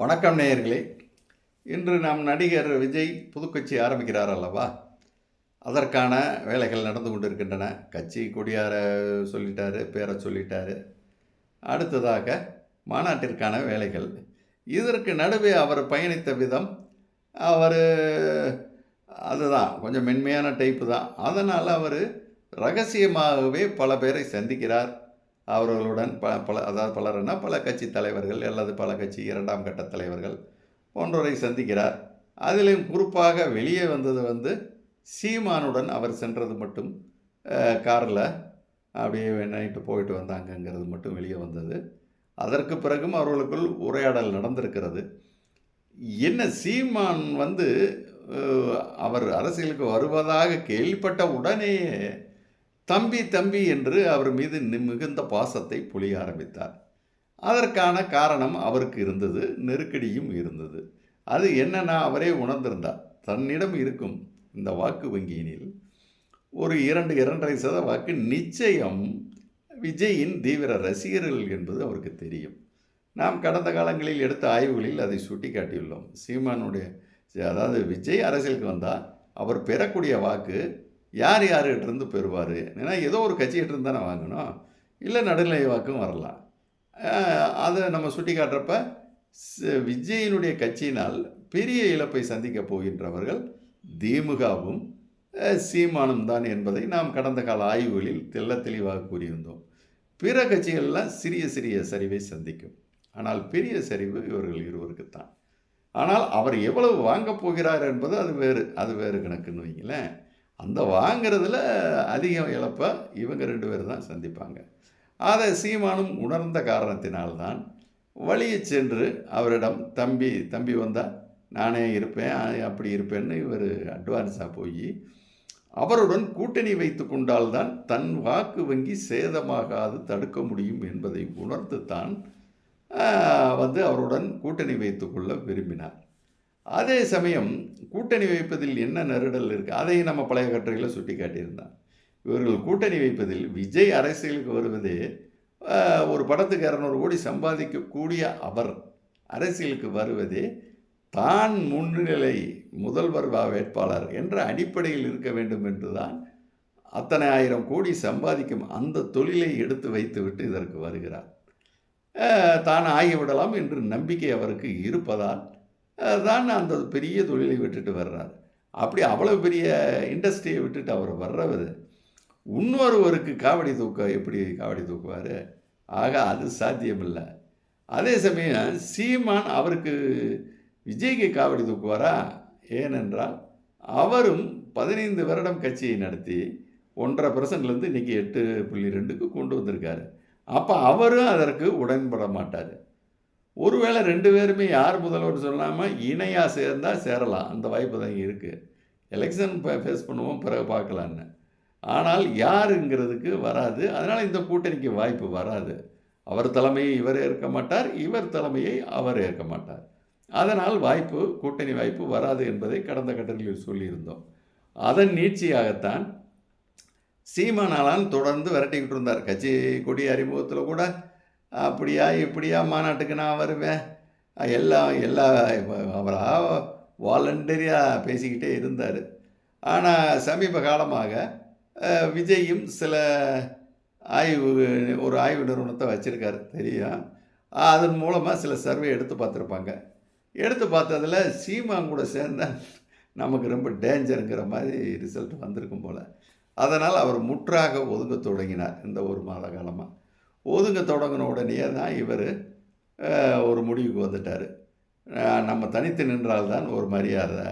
வணக்கம் நேயர்களே. இன்று நாம் நடிகர் விஜய் புதுக்கட்சி ஆரம்பிக்கிறார் அல்லவா? அதற்கான வேலைகள் நடந்து கொண்டிருக்கின்றன. கட்சி கொடியார சொல்லிட்டாரு பேரை சொல்லிட்டாரு. அடுத்ததாக மாநாட்டிற்கான வேலைகள். இதற்கு நடுவே அவர் பயணித்த விதம் அவர் அதுதான். கொஞ்சம் மென்மையான டைப்பு தான். அதனால் அவர் ரகசியமாகவே பல பேரை சந்திக்கிறார். அவர்களுடன் ப பல அதாவது பலர்னா பல கட்சி தலைவர்கள் அல்லது பல கட்சி இரண்டாம் கட்ட தலைவர்கள் போன்றோரை சந்திக்கிறார். அதிலும் குறிப்பாக வெளியே வந்தது வந்து சீமானுடன் அவர் சென்றது மட்டும் காரில் அப்படியே நைட்டு போயிட்டு வந்தாங்கங்கிறது மட்டும் வெளியே வந்தது. அதற்கு பிறகும் அவர்களுக்குள் உரையாடல் நடந்திருக்கிறது. என்ன சீமான் வந்து அவர் அரசியலுக்கு வருவதாக கேள்விப்பட்ட உடனேயே தம்பி தம்பி என்று அவர் மீது மிகுந்த பாசத்தை பொழிய ஆரம்பித்தார். அதற்கான காரணம் அவருக்கு இருந்தது நெருக்கடியும் இருந்தது. அது என்னன்னா அவரே உணர்ந்திருந்தார். தன்னிடம் இருக்கும் இந்த வாக்கு வங்கியினில் ஒரு இரண்டு இரண்டரை சத வாக்கு நிச்சயம் விஜயின் தீவிர ரசிகர்கள் என்பது அவருக்கு தெரியும். நாம் கடந்த காலங்களில் எடுத்த ஆய்வுகளில் அதை சுட்டி காட்டியுள்ளோம் சீமானுடைய அதாவது விஜய் அரசியலுக்கு வந்தால் அவர் பெறக்கூடிய வாக்கு யார் யார்கிட்ட இருந்து பெறுவார்? ஏன்னா ஏதோ ஒரு கட்சிகிட்ட தானே வாங்கணும். இல்லை நடுநிலை வாக்கும் வரலாம். அதை நம்ம சுட்டி காட்டுறப்ப விஜயினுடைய கட்சியினால் பெரிய இழப்பை சந்திக்கப் போகின்றவர்கள் திமுகவும் சீமானும் தான் என்பதை நாம் கடந்த கால ஆய்வுகளில் தெள்ள தெளிவாக கூறியிருந்தோம். பிற கட்சிகள்லாம் சிறிய சிறிய சரிவை சந்திக்கும். ஆனால் பெரிய சரிவு இவர்கள் இருவருக்குத்தான் ஆனால் அவர் எவ்வளவு வாங்கப் போகிறார் என்பது அது வேறு அது வேறு கணக்குன்னு வைங்களேன். அந்த வாங்கிறதுல அதிக இழப்பை இவங்க ரெண்டு பேர் தான் சந்திப்பாங்க. அதை சீமானும் உணர்ந்த காரணத்தினால்தான் வழியை சென்று அவரிடம் தம்பி தம்பி வந்தால் நானே இருப்பேன் அப்படி இருப்பேன்னு இவர் அட்வான்ஸாக போய் அவருடன் கூட்டணி வைத்து கொண்டால்தான் தன் வாக்கு வங்கி சேதமாகாது தடுக்க முடியும் என்பதை உணர்ந்து தான் வந்து அவருடன் கூட்டணி வைத்துக்கொள்ள விரும்பினார். அதே சமயம் கூட்டணி வைப்பதில் என்ன நெருடல் இருக்குது அதை நம்ம பழைய கட்டுரையில் சுட்டி காட்டியிருந்தான் இவர்கள் கூட்டணி வைப்பதில் விஜய் அரசியலுக்கு வருவதே ஒரு படத்துக்கு இரநூறு கோடி சம்பாதிக்கக்கூடிய அவர் அரசியலுக்கு வருவதே தான் முன்னிலை முதல்வர் வா- வேட்பாளர் என்ற அடிப்படையில் இருக்க வேண்டும் என்றுதான் அத்தனை ஆயிரம் கோடி சம்பாதிக்கும் அந்த தொழிலை எடுத்து வைத்துவிட்டு இதற்கு வருகிறார். தான் ஆகிவிடலாம் என்று நம்பிக்கை அவருக்கு இருப்பதால் தான் அந்த பெரிய தொழிலை விட்டுட்டு வர்றார். அப்படி அவ்வளோ பெரிய இண்டஸ்ட்ரியை விட்டுட்டு அவர் வர்றவர் இன்னொருவருக்கு காவடி தூக்க எப்படி காவடி தூக்குவார்? ஆக அது சாத்தியமில்லை. அதே சமயம் சீமான் அவருக்கு விஜய்க்கு காவடி தூக்குவாரா? ஏனென்றால் அவரும் பதினைந்து வருடம் கட்சியை நடத்தி ஒன்றரை பர்சன்ட்லேருந்து இன்றைக்கி எட்டு புள்ளி ரெண்டுக்கு கொண்டு வந்திருக்காரு. அப்போ அவரும் அதற்கு உடன்பட மாட்டார். ஒருவேளை ரெண்டு பேருமே யார் முதல்வர் சொல்லாமல் இணையாக சேர்ந்தால் சேரலாம். அந்த வாய்ப்பு தான் இருக்குது எலெக்ஷன் ஃபேஸ் பண்ணுவோம் பிறகு பார்க்கலான்னு. ஆனால் யாருங்கிறதுக்கு வராது. அதனால் இந்த கூட்டணிக்கு வாய்ப்பு வராது. அவர் தலைமையை இவர் ஏற்க மாட்டார். இவர் தலைமையை அவர் ஏற்க மாட்டார். அதனால் வாய்ப்பு கூட்டணி வாய்ப்பு வராது என்பதை கடந்த கட்டங்களில் சொல்லியிருந்தோம். அதன் நீட்சியாகத்தான் சீமானாலான் தொடர்ந்து விரட்டிக்கிட்டு இருந்தார். கட்சி கொடி அறிமுகத்தில் கூட அப்படியா இப்படியா மாநாட்டுக்கு நான் வருவேன். எல்லாம் எல்லா அவராக வாலண்டரியாக பேசிக்கிட்டே இருந்தார். ஆனால் சமீப காலமாக விஜயும் சில ஆய்வு ஒரு ஆய்வு நிறுவனத்தை வச்சுருக்காரு தெரியும். அதன் மூலமாக சில சர்வே எடுத்து பார்த்துருப்பாங்க. எடுத்து பார்த்ததில் சீமான் கூட சேர்ந்தால் நமக்கு ரொம்ப டேஞ்சருங்கிற மாதிரி ரிசல்ட் வந்திருக்கும் போல். அதனால் அவர் முற்றாக ஒதுங்க தொடங்கினார் இந்த ஒரு மாத காலமாக ஒதுங்க தொடங்கின உடனே தான் இவர் ஒரு முடிவுக்கு வந்துட்டார். நம்ம தனித்து நின்றால்தான் ஒரு மரியாதை.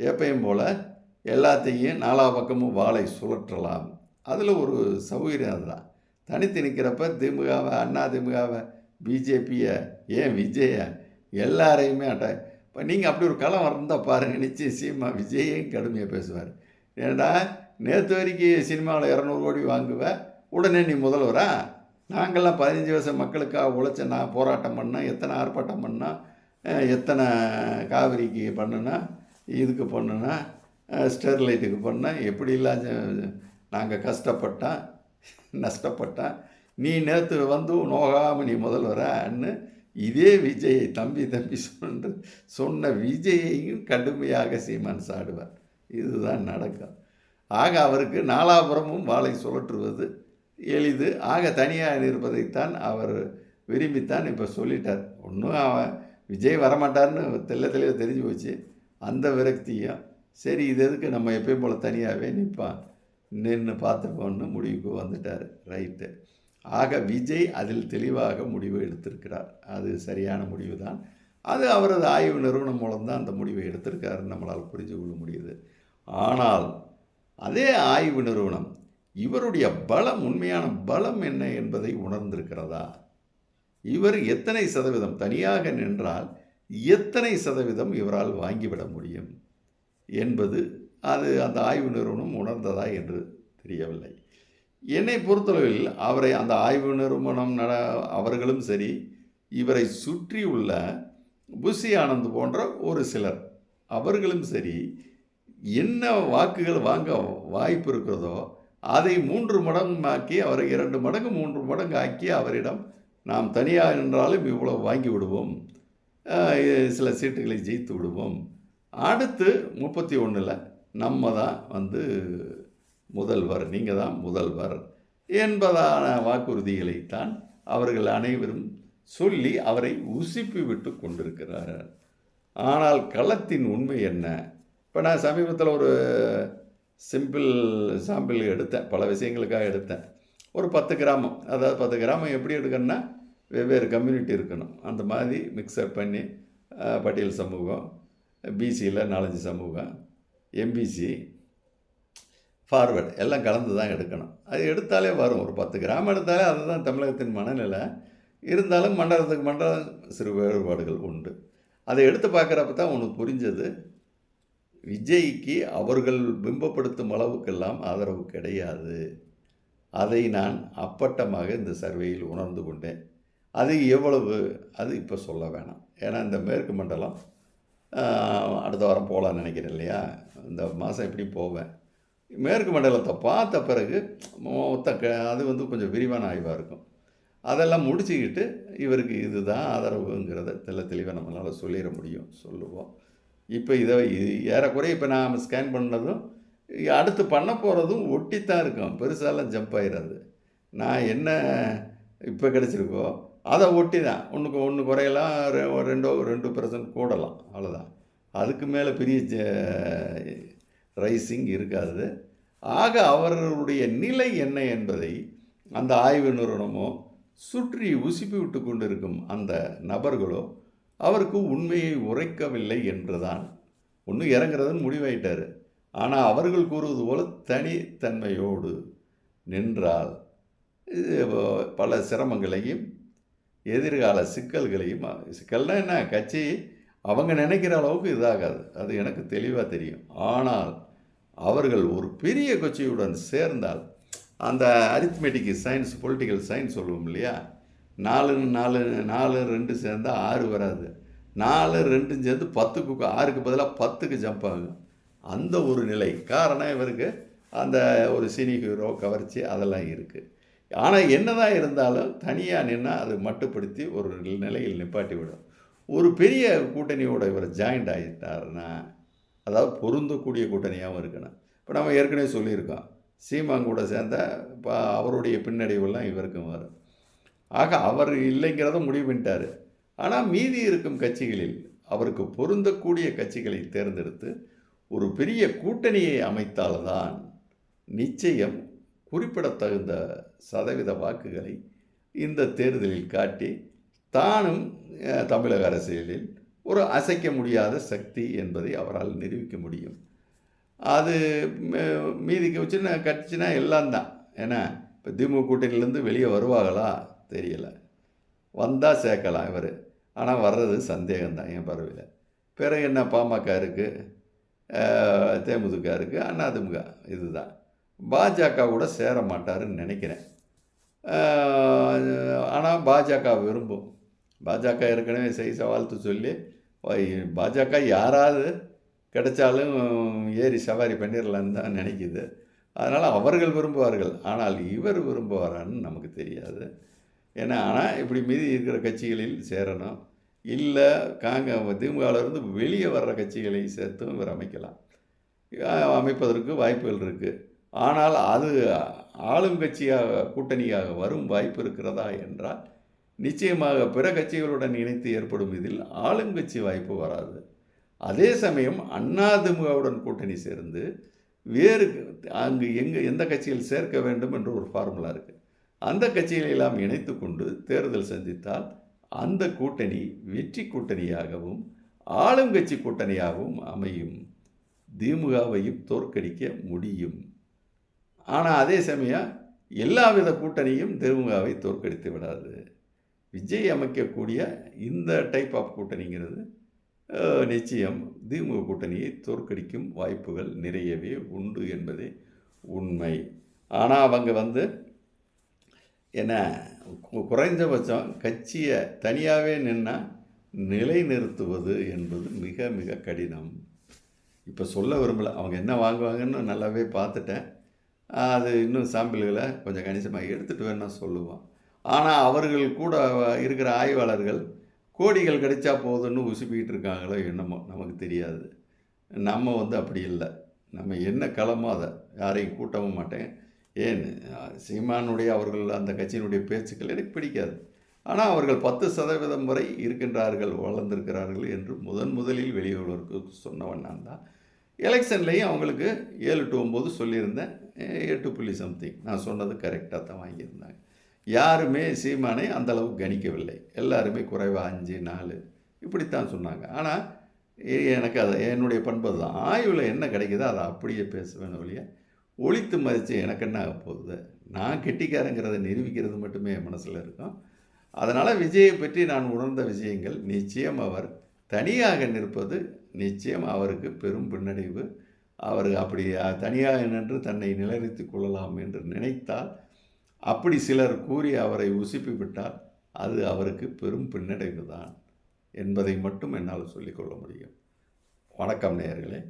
எப்பயும் போல் எல்லாத்தையும் நாலா பக்கமும் வாளை சுழற்றலாம். அதில் ஒரு சௌகரியம் அதுதான். தனித்து நிற்கிறப்ப திமுகவை அண்ணா திமுகவை பிஜேபியை ஏன் விஜய எல்லாரையுமே அட்ட இப்போ நீங்கள் அப்படி ஒரு களம் வந்தால் பாருங்க நிச்சயம் சீமா விஜயையும் கடுமையாக பேசுவார். ஏன்னா நேற்று வரைக்கும் சினிமாவில் இரநூறு கோடி வாங்குவேன் உடனே நீ முதல்வரா? நாங்கள்லாம் பதினஞ்சு வருஷம் மக்களுக்காக உழைச்ச நான் போராட்டம் பண்ணேன். எத்தனை ஆர்ப்பாட்டம் பண்ணால் எத்தனை காவிரிக்கு பண்ணுனா இதுக்கு பண்ணுனா ஸ்டெர்லைட்டுக்கு பண்ணேன். எப்படிலாம் நாங்கள் கஷ்டப்பட்டோம் நஷ்டப்பட்டோம் நீ நேற்று வந்து நோகாமல் நீ முதல்வரான்னு இதே விஜயை தம்பி தம்பி சொன்ன சொன்ன விஜயையும் கடுமையாக சீமான் சாடுவார். இதுதான் நடக்கும். ஆக அவருக்கு நாலாபுரமும் வாளை சுழற்றுவது எளிது. ஆக தனியாக இருப்பதைத்தான் அவர் விரும்பித்தான் இப்போ சொல்லிட்டார். ஒன்றும் அவன் விஜய் வரமாட்டார்னு தெல்ல தெளிவாக தெரிஞ்சு போச்சு. அந்த விரக்தியும் சரி இது எதுக்கு நம்ம எப்பயும் போல் தனியாகவே நிற்பான் நின்று பார்த்துக்கோன்னு முடிவுக்கு வந்துட்டார். ரைட்டு ஆக விஜய் அதில் தெளிவாக முடிவு எடுத்திருக்கிறார். அது சரியான முடிவு தான் அது அவரது ஆய்வு நிறுவனம் மூலம்தான் அந்த முடிவை எடுத்திருக்காருன்னு நம்மளால் புரிஞ்சு கொள்ள முடியுது. ஆனால் அதே ஆய்வு நிறுவனம் இவருடைய பலம் உண்மையான பலம் என்ன என்பதை உணர்ந்திருக்கிறதா? இவர் எத்தனை சதவீதம்? தனியாக நின்றால் எத்தனை சதவீதம் இவரால் வாங்கிவிட முடியும் என்பது அது அந்த ஆய்வு நிறுவனம் உணர்ந்ததா என்று தெரியவில்லை. என்னை பொறுத்தளவில் அவரை அந்த ஆய்வு நிறுவனம் நட அவர்களும் சரி இவரை சுற்றி உள்ள புசி ஆனந்த் போன்ற ஒரு சிலர் அவர்களும் சரி என்ன வாக்குகள் வாங்க வாய்ப்பு இருக்கிறதோ அதை மூன்று மடங்கு ஆக்கி அவரை இரண்டு மடங்கு மூன்று மடங்கு ஆக்கி அவரிடம் நாம் தனியாக நின்றாலும் இவ்வளவு வாங்கி விடுவோம். சில சீட்டுகளை ஜெயித்து விடுவோம். அடுத்து முப்பத்தி ஒன்றில் நம்ம தான் வந்து முதல்வர் நீங்கள் தான் முதல்வர் என்பதான வாக்குறுதிகளைத்தான் அவர்கள் அனைவரும் சொல்லி அவரை உசுப்பி விட்டு கொண்டிருக்கிறார்கள். ஆனால் களத்தின் உண்மை என்ன? இப்போ நான் சமீபத்தில் ஒரு சிம்பிள் சாம்பிள் எடுத்தேன். பல விஷயங்களுக்காக எடுத்தேன். ஒரு பத்து கிராமம். அதாவது பத்து கிராமம் எப்படி எடுக்கணும்னா வெவ்வேறு கம்யூனிட்டி இருக்கணும். அந்த மாதிரி மிக்சர் பண்ணி பட்டியல் சமூகம் பிசியில் நாலஞ்சு சமூகம் எம்பிசி ஃபார்வர்டு எல்லாம் கலந்து தான் எடுக்கணும். அது எடுத்தாலே வரும். ஒரு பத்து கிராம் எடுத்தாலே அதுதான் தமிழகத்தின் மனநிலை. இருந்தாலும் மண்டலத்துக்கு மண்டலம் சிறு வேறுபாடுகள் உண்டு. அதை எடுத்து பார்க்குறப்ப தான் உனக்கு புரிஞ்சது. விஜய்க்கு அவர்கள் பிம்பப்படுத்தும் அளவுக்கெல்லாம் ஆதரவு கிடையாது. அதை நான் அப்பட்டமாக இந்த சர்வேயில் உணர்ந்து கொண்டேன். அது எவ்வளவு? அது இப்போ சொல்ல வேணாம். ஏன்னா இந்த மேற்கு மண்டலம் அடுத்த வாரம் போகலான்னு நினைக்கிறேன் இல்லையா? இந்த மாதம் எப்படி போவேன்? மேற்கு மண்டலத்தை பார்த்த பிறகு மொத்த க அது வந்து கொஞ்சம் விரிவான ஆய்வாக இருக்கும். அதெல்லாம் முடிச்சுக்கிட்டு இவருக்கு இதுதான் ஆதரவுங்கிறத தெல்ல தெளிவாக நம்மளால் சொல்லிட முடியும். சொல்லுவோம். இப்போ இதை ஏறக்குறைய இப்போ நாம் ஸ்கேன் பண்ணதும் அடுத்து பண்ண போகிறதும் ஒட்டித்தான் இருக்கும். பெருசாலாம் ஜம்ப் ஆயிடாது நான் என்ன இப்போ கிடச்சிருக்கோ அதை ஒட்டி தான் ஒன்றுக்கு ஒன்று குறையலாம் ரெ- ரெண்டோ ரெண்டு பர்சன்ட் கூடலாம். அவ்வளோதான் அதுக்கு மேலே பெரிய ரைசிங் இருக்காது. ஆக அவர்களுடைய நிலை என்ன என்பதை அந்த ஆய்வு நிறுவனமோ சுற்றி உசுப்பி விட்டு கொண்டிருக்கும் அந்த நபர்களோ அவருக்கு உண்மையை உரைக்கவில்லை என்றுதான். ஒன்று இறங்குறதுன்னு முடிவாயிட்டார். ஆனால் அவர்கள் கூறுவது போல தனித்தன்மையோடு நின்றால் இது பல சிரமங்களையும் எதிர்கால சிக்கல்களையும் சிக்கல்னால் என்ன? கட்சி அவங்க நினைக்கிற அளவுக்கு இதாகாது. அது எனக்கு தெளிவாக தெரியும். ஆனால் அவர்கள் ஒரு பெரிய கட்சியுடன் சேர்ந்தால் அந்த அரித்மெட்டிக் சயின்ஸ் பொலிட்டிக்கல் சயின்ஸ் சொல்லுவோம் இல்லையா? நாலு நாலு நாலு ரெண்டு சேர்ந்தால் ஆறு வராது. நாலு ரெண்டும் சேர்ந்து பத்துக்கு ஆறுக்கு பதிலாக பத்துக்கு ஜம்ப் ஆகும். அந்த ஒரு நிலை. காரணம் இவருக்கு அந்த ஒரு சினி ஹீரோ கவர்ச்சி அதெல்லாம் இருக்குது ஆனால் என்னதான் இருந்தாலும் தனியாக நின்னால் அது மட்டுப்படுத்தி ஒரு நிலையில் நிப்பாட்டி விடும் ஒரு பெரிய கூட்டணியோட இவர் ஜாயிண்ட் ஆகிட்டாருன்னா அதாவது பொருந்தக்கூடிய கூட்டணியாகவும் இருக்கணும். இப்போ நம்ம ஏற்கனவே சொல்லியிருக்கோம். சீமான் கூட சேர்ந்த இப்போ அவருடைய பின்னடைவெல்லாம் இவருக்கும் வரும். ஆக அவர் இல்லைங்கிறத முடிவு பண்ணிட்டார். ஆனால் மீதி இருக்கும் கட்சிகளில் அவருக்கு பொருந்தக்கூடிய கட்சிகளை தேர்ந்தெடுத்து ஒரு பெரிய கூட்டணியை அமைத்தால்தான் நிச்சயம் குறிப்பிடத்தகுந்த சதவீத வாக்குகளை இந்த தேர்தலில் காட்டி தானும் தமிழக அரசியலில் ஒரு அசைக்க முடியாத சக்தி என்பதை அவரால் நிரூபிக்க முடியும். அது மீதிக்கு சின்ன கட்சினா எல்லாம் தான். ஏன்னா இப்போ திமுக கூட்டணியிலேருந்து வெளியே வருவாங்களா தெரியலை. வந்தால் சேர்க்கலாம் இவர். ஆனால் வர்றது சந்தேகம்தான் என் பறவையில் பிறகு என்ன பாமக இருக்குது தேமுதிக இருக்குது அதிமுக இதுதான். பாஜக கூட சேர மாட்டாருன்னு நினைக்கிறேன். ஆனால் பாஜக விரும்பும். பாஜக ஏற்கனவே செய் சவால்த்து சொல்லி பாஜக யாராவது கிடைச்சாலும் ஏறி சவாரி பண்ணிடலான்னு தான் நினைக்குது. அதனால் அவர்கள் விரும்புவார்கள். ஆனால் இவர் விரும்புவாரான்னு நமக்கு தெரியாது. ஏன்னா ஆனால் இப்படி மீதி இருக்கிற கட்சிகளில் சேரணும். இல்லை காங்க திமுகவிலிருந்து வெளியே வர்ற கட்சிகளை சேர்த்தும் இவர் அமைக்கலாம். அமைப்பதற்கு வாய்ப்புகள் இருக்குது ஆனால் அது ஆளும் கட்சியாக கூட்டணியாக வரும் வாய்ப்பு இருக்கிறதா என்றால் நிச்சயமாக பிற கட்சிகளுடன் இணைத்து ஏற்படும் இதில் ஆளுங்கட்சி வாய்ப்பு வராது. அதே சமயம் அதிமுகவுடன் கூட்டணி சேர்ந்து வேறு அங்கு எங்கு எந்த கட்சியில் சேர்க்க வேண்டும் என்ற ஒரு ஃபார்முலா இருக்குது அந்த கட்சிகளை எல்லாம் இணைத்து கொண்டு தேர்தல் சந்தித்தால் அந்த கூட்டணி வெற்றி கூட்டணியாகவும் ஆளுங்கட்சி கூட்டணியாகவும் அமையும். திமுகவையும் தோற்கடிக்க முடியும். ஆனால் அதே சமயம் எல்லாவித கூட்டணியும் திமுகவை தோற்கடித்து விடாது. விஜய் அமைக்கக்கூடிய இந்த டைப் ஆஃப் கூட்டணிங்கிறது நிச்சயம் திமுக கூட்டணியை தோற்கடிக்கும் வாய்ப்புகள் நிறையவே உண்டு என்பதே உண்மை. ஆனால் அவங்க வந்து என குறைந்தபட்சம் கட்சியை தனியாகவே நின்னால் நிலைநிறுத்துவது என்பது மிக மிக கடினம். இப்போ சொல்ல விரும்பலை. அவங்க என்ன வாங்குவாங்கன்னு நல்லாவே பார்த்துட்டேன். அது இன்னும் சாம்பிள்களை கொஞ்சம் கணிசமாக எடுத்துகிட்டு வேணா சொல்லுவோம். ஆனால் அவர்கள் கூட இருக்கிற ஆய்வாளர்கள் கோடிகள் கிடைச்சா போதும்னு உசுப்பிக்கிட்டு இருக்காங்களோ என்னமோ நமக்கு தெரியாது. நம்ம வந்து அப்படி இல்லை. நம்ம என்ன களமோ அதை யாரையும் கூட்டவும் மாட்டேன். ஏன்? சீமானுடைய அவர்கள் அந்த கட்சியினுடைய பேச்சுக்கள் எனக்கு பிடிக்காது. ஆனால் அவர்கள் பத்து சதவீதம் வரை இருக்கின்றார்கள் வளர்ந்திருக்கிறார்கள் என்று முதன் முதலில் வெளியுறவுக்கு சொன்னவன் நான் தான். எலெக்ஷன்லேயும் அவங்களுக்கு ஏழு டு ஒம்பது சொல்லியிருந்தேன். எட்டு புள்ளி சம்திங் நான் சொன்னது கரெக்டாக தான் வாங்கியிருந்தாங்க. யாருமே சீமானை அந்த கணிக்கவில்லை. எல்லாருமே குறைவாக அஞ்சு நாலு இப்படித்தான் சொன்னாங்க. ஆனால் எனக்கு அது என்னுடைய பண்பு தான் ஆய்வில் என்ன கிடைக்குதோ அதை அப்படியே பேசுவேன் ஒழிய ஒழித்து மதித்து எனக்கு என்ன ஆக போகுது? நான் கெட்டிக்காரங்கிறத நிரூபிக்கிறது மட்டுமே என் மனசில் இருக்கும். அதனால் விஜயை பற்றி நான் உணர்ந்த விஷயங்கள் நிச்சயம் அவர் தனியாக நிற்பது நிச்சயம் அவருக்கு பெரும் பின்னடைவு. அவர் அப்படி தனியாக நின்று தன்னை நிலைநிறுத்தி கொள்ளலாம் என்று நினைத்தால் அப்படி சிலர் கூறி அவரை உசுப்பி விட்டால் அது அவருக்கு பெரும் பின்னடைவு தான் என்பதை மட்டும் என்னால் சொல்லிக்கொள்ள முடியும். வணக்கம் நேயர்களே.